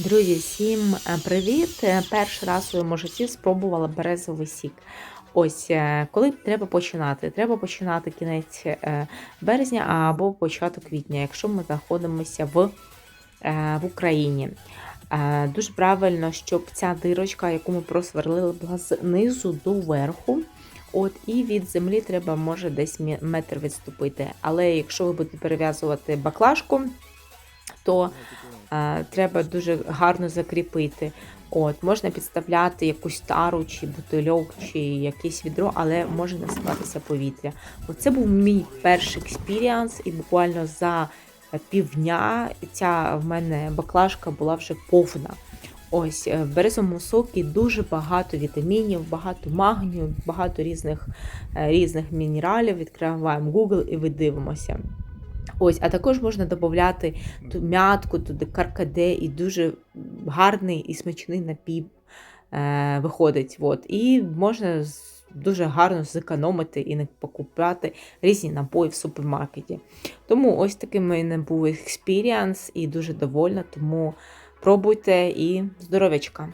Друзі, всім е, привіт! Е, Перший раз у своєму житті спробувала березовий сік. Ось е, коли треба починати? Треба починати кінець березня або початок квітня, якщо ми знаходимося в, в Україні. Дуже правильно, щоб ця дирочка, яку ми просверлили, була знизу до верху. От, і від землі треба може десь метр відступити. Але якщо ви будете перев'язувати баклажку, то е, треба дуже гарно закріпити. От, можна підставляти якусь тару, чи бутильок, чи якесь відро, але може насипатися повітря. Оце був мій перший експіріанс, і буквально за півдня ця в мене баклажка була вже повна. Ось е, в березовому сокі дуже багато вітамінів, багато магнію, багато різних, е, різних мінералів. Відкриваємо Google і видивимося. Ось, а також можна додати ту м'ятку, туди каркаде, і дуже гарний і смачний напій е, виходить. От. І можна дуже гарно зекономити і не покупати різні напої в супермаркеті. Тому ось такий в мене був експіріанс і дуже довольна. Тому пробуйте і здоров'ячка.